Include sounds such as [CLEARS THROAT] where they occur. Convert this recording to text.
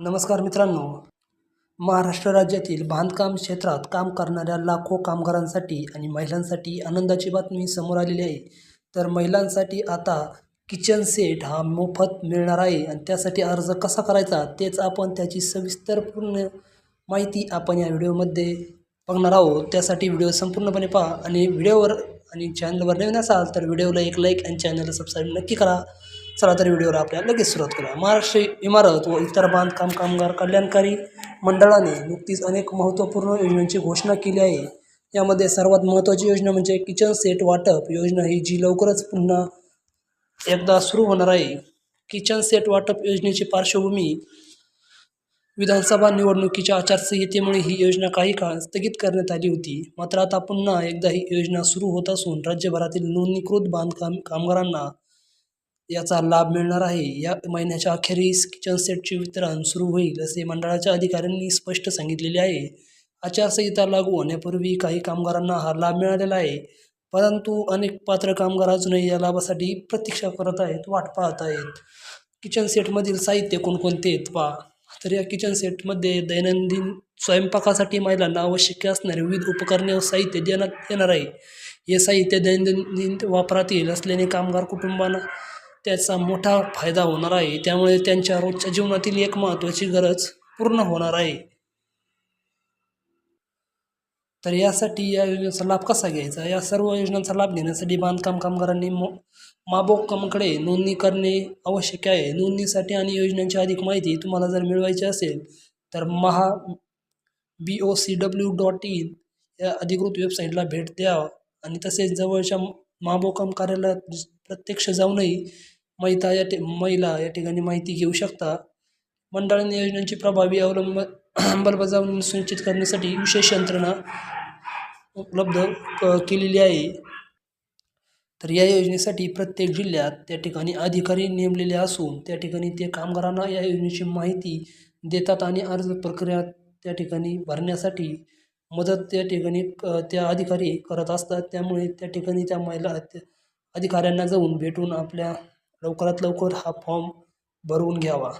नमस्कार मित्रांनो. महाराष्ट्र राज्यातील बांधकाम क्षेत्रात काम करणाऱ्या लाखो कामगारांसाठी आणि महिलांसाठी आनंदाची बातमी समोर आलेली आहे. तर महिलांसाठी आता किचन सेट हा मोफत मिळणार आहे आणि त्यासाठी अर्ज कसा करायचा तेच आपण त्याची सविस्तर पूर्ण माहिती आपण या व्हिडिओमध्ये बघणार आहोत. त्यासाठी व्हिडिओ संपूर्णपणे पहा आणि व्हिडिओवर आणि चॅनलवर नवीन असाल तर व्हिडिओला एक लाईक आणि चॅनलला सबस्क्राईब नक्की करा. चला तर व्हिडिओवर आपल्याला लगेच सुरुवात करूया. महाराष्ट्र इमारत व इतर बांधकाम कामगार कल्याणकारी मंडळाने नुकतीच अनेक महत्त्वपूर्ण योजनांची घोषणा केली आहे. यामध्ये सर्वात महत्त्वाची योजना म्हणजे किचन सेट वाटप योजना ही जी लवकरच पुन्हा एकदा सुरू होणार आहे. किचन सेट वाटप योजनेची पार्श्वभूमी विधानसभा निवडणुकीच्या आचारसंहितेमुळे ही योजना काही काळ स्थगित करण्यात आली होती. मात्र आता पुन्हा एकदा ही योजना सुरू होत असून राज्यभरातील नोंदणीकृत बांधकाम कामगारांना याचा लाभ मिळणार आहे. या महिन्याच्या अखेरीस किचन सेटचे वितरण सुरू होईल असे मंडळाच्या अधिकाऱ्यांनी स्पष्ट सांगितलेले आहे. आचारसंहिता लागू होण्यापूर्वी काही कामगारांना हा लाभ मिळालेला आहे. परंतु अनेक पात्र कामगार अजूनही या लाभासाठी प्रतीक्षा करत आहेत वाट पाहत आहेत. किचन सेटमधील साहित्य कोणकोणते आहेत? पहा. तर या किचन सेटमध्ये दैनंदिन स्वयंपाकासाठी महिलांना आवश्यक असणारे विविध उपकरणे व साहित्य देण्यात येणार आहे. हे साहित्य दैनंदिन वापरात येईल असल्याने कामगार कुटुंबांना त्याचा मोठा फायदा होणार आहे. त्यामुळे त्यांच्या रोजच्या जीवनातील एक महत्त्वाची गरज पूर्ण होणार आहे. तर यासाठी या योजनेचा लाभ कसा घ्यायचा? या सर्व योजनांचा लाभ घेण्यासाठी बांधकाम कामगारांनी मो माबोकमकडे नोंदणी करणे आवश्यक आहे. नोंदणीसाठी आणि योजनांची अधिक माहिती तुम्हाला जर मिळवायची असेल तर Maha B O C W dot in या अधिकृत वेबसाईटला भेट द्या. आणि तसेच जवळच्या महाबोकम कार्यालयात प्रत्यक्ष जाऊनही महिला या ठि महिला या ठिकाणी माहिती घेऊ शकता. मंडळाने योजनांची प्रभावी अवलंब [CLEARS THROAT] अंमलबजावणी सुनिश्चित करण्यासाठी विशेष यंत्रणा उपलब्ध क केलेली आहे. तर या योजनेसाठी प्रत्येक जिल्ह्यात त्या ठिकाणी अधिकारी नेमलेले असून त्या ठिकाणी ते कामगारांना या योजनेची माहिती देतात आणि अर्ज प्रक्रिया त्या ठिकाणी भरण्यासाठी मदत त्या ठिकाणी क त्या अधिकारी करत असतात. त्यामुळे त्या ठिकाणी त्या महिला त्या अधिकाऱ्यांना जाऊन भेटून आपल्या लवकरात लवकर हा फॉर्म भरवून घ्यावा.